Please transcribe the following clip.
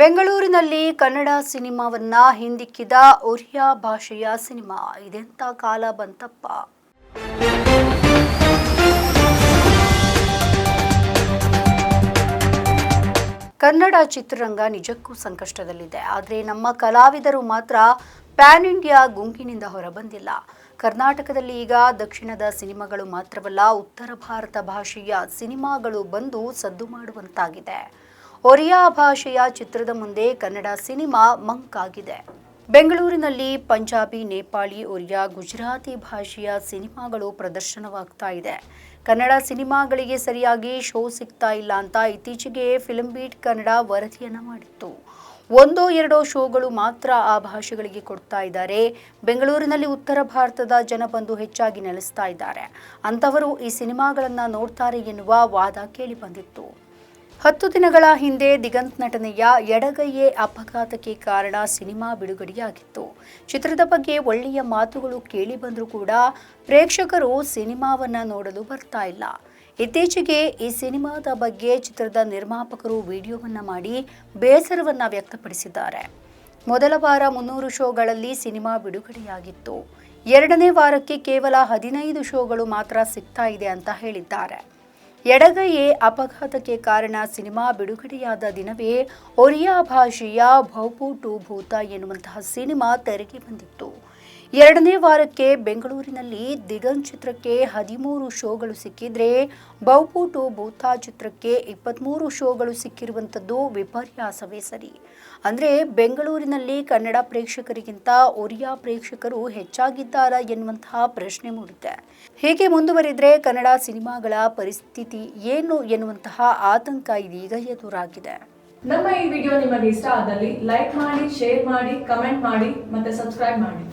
ಬೆಂಗಳೂರಿನಲ್ಲಿ ಕನ್ನಡ ಸಿನಿಮಾವನ್ನ ಹಿಂದಿಕ್ಕಿದ ಒರಿಯಾ ಭಾಷೆಯ ಸಿನಿಮಾ. ಇದೆಂತ ಕಾಲ ಬಂತಪ್ಪ? ಕನ್ನಡ ಚಿತ್ರರಂಗ ನಿಜಕ್ಕೂ ಸಂಕಷ್ಟದಲ್ಲಿದೆ. ಆದರೆ ನಮ್ಮ ಕಲಾವಿದರು ಮಾತ್ರ ಪ್ಯಾನ್ ಇಂಡಿಯಾ ಗುಂಗಿನಿಂದ ಹೊರಬಂದಿಲ್ಲ. ಕರ್ನಾಟಕದಲ್ಲಿ ಈಗ ದಕ್ಷಿಣದ ಸಿನಿಮಾಗಳು ಮಾತ್ರವಲ್ಲ, ಉತ್ತರ ಭಾರತ ಭಾಷೆಯ ಸಿನಿಮಾಗಳು ಬಂದು ಸದ್ದು ಮಾಡುವಂತಾಗಿದೆ. ಒರಿಯಾ ಭಾಷೆಯ ಚಿತ್ರದ ಮುಂದೆ ಕನ್ನಡ ಸಿನಿಮಾ ಮಂಕಾಗಿದೆ. ಬೆಂಗಳೂರಿನಲ್ಲಿ ಪಂಜಾಬಿ, ನೇಪಾಳಿ, ಒರಿಯಾ, ಗುಜರಾತಿ ಭಾಷೆಯ ಸಿನಿಮಾಗಳು ಪ್ರದರ್ಶನವಾಗ್ತಾ ಇದೆ. ಕನ್ನಡ ಸಿನಿಮಾಗಳಿಗೆ ಸರಿಯಾಗಿ ಶೋ ಸಿಗ್ತಾ ಇಲ್ಲ ಅಂತ ಇತ್ತೀಚೆಗೆ ಫಿಲ್ಮ್ ಬೀಟ್ ಕನ್ನಡ ವರದಿಯನ್ನು ಮಾಡಿತ್ತು. ಒಂದೋ ಎರಡೋ ಶೋಗಳು ಮಾತ್ರ ಆ ಭಾಷೆಗಳಿಗೆ ಕೊಡ್ತಾ ಇದ್ದಾರೆ. ಬೆಂಗಳೂರಿನಲ್ಲಿ ಉತ್ತರ ಭಾರತದ ಜನ ಬಂದು ಹೆಚ್ಚಾಗಿ ನೆಲೆಸ್ತಾ ಇದ್ದಾರೆ. ಅಂಥವರು ಈ ಸಿನಿಮಾಗಳನ್ನು ನೋಡ್ತಾರೆ ಎನ್ನುವ ವಾದ ಕೇಳಿಬಂದಿತ್ತು ಹತ್ತು ದಿನಗಳ ಹಿಂದೆ ದಿಗಂತ್ ನಟನೆಯ ಎಡಗೈಯೇ ಅಪಘಾತಕ್ಕೆ ಕಾರಣ ಸಿನಿಮಾ ಬಿಡುಗಡೆಯಾಗಿತ್ತು. ಚಿತ್ರದ ಬಗ್ಗೆ ಒಳ್ಳೆಯ ಮಾತುಗಳು ಕೇಳಿ ಬಂದರೂ ಕೂಡ ಪ್ರೇಕ್ಷಕರು ಸಿನಿಮಾವನ್ನ ನೋಡಲು ಬರ್ತಾ ಇಲ್ಲ. ಇತ್ತೀಚೆಗೆ ಈ ಸಿನಿಮಾದ ಬಗ್ಗೆ ಚಿತ್ರದ ನಿರ್ಮಾಪಕರು ವಿಡಿಯೋವನ್ನ ಮಾಡಿ ಬೇಸರವನ್ನ ವ್ಯಕ್ತಪಡಿಸಿದ್ದಾರೆ. ಮೊದಲ ವಾರ ಮುನ್ನೂರು ಶೋಗಳಲ್ಲಿ ಸಿನಿಮಾ ಬಿಡುಗಡೆಯಾಗಿತ್ತು. ಎರಡನೇ ವಾರಕ್ಕೆ ಕೇವಲ ಹದಿನೈದು ಶೋಗಳು ಮಾತ್ರ ಸಿಗ್ತಾ ಇದೆ ಅಂತ ಹೇಳಿದ್ದಾರೆ. ಎಡಗೈಯೇ ಅಪಘಾತಕ್ಕೆ ಕಾರಣ ಸಿನಿಮಾ ಬಿಡುಗಡೆಯಾದ ದಿನವೇ ಒರಿಯಾ ಭಾಷೆಯ ಭೌಪೂಟು ಭೂತ ಎನ್ನುವಂತಹ ಸಿನಿಮಾ ತೆರೆಗೆ ಬಂದಿತ್ತು. ಎರಡನೇ ವಾರಕ್ಕೆ ಬೆಂಗಳೂರಿನಲ್ಲಿ ದಿಗಂತ್ ಚಿತ್ರಕ್ಕೆ ಹದಿಮೂರು ಶೋಗಳು ಸಿಕ್ಕಿದ್ರೆ ಬೌಪೂಟು ಭೂತಾ ಚಿತ್ರಕ್ಕೆ ಇಪ್ಪತ್ತ್ಮೂರು ಶೋಗಳು ಸಿಕ್ಕಿರುವಂಥದ್ದು ವಿಪರ್ಯಾಸವೇ ಸರಿ. ಅಂದರೆ ಬೆಂಗಳೂರಿನಲ್ಲಿ ಕನ್ನಡ ಪ್ರೇಕ್ಷಕರಿಗಿಂತ ಒರಿಯಾ ಪ್ರೇಕ್ಷಕರು ಹೆಚ್ಚಾಗಿದ್ದಾರಾ ಎನ್ನುವಂತಹ ಪ್ರಶ್ನೆ ಮೂಡುತ್ತೆ ಹೀಗೆ ಮುಂದುವರಿದ್ರೆ ಕನ್ನಡ ಸಿನಿಮಾಗಳ ಪರಿಸ್ಥಿತಿ ಏನು ಎನ್ನುವಂತಹ ಆತಂಕ ಇದೀಗ ಎದುರಾಗಿದೆ. ನಮ್ಮ ಈ ವಿಡಿಯೋ ನಿಮಗೆ ಇಷ್ಟ ಆದಲ್ಲಿ ಲೈಕ್ ಮಾಡಿ, ಶೇರ್ ಮಾಡಿ, ಕಮೆಂಟ್ ಮಾಡಿ ಮತ್ತೆ ಸಬ್ಸ್ಕ್ರೈಬ್ ಮಾಡಿ.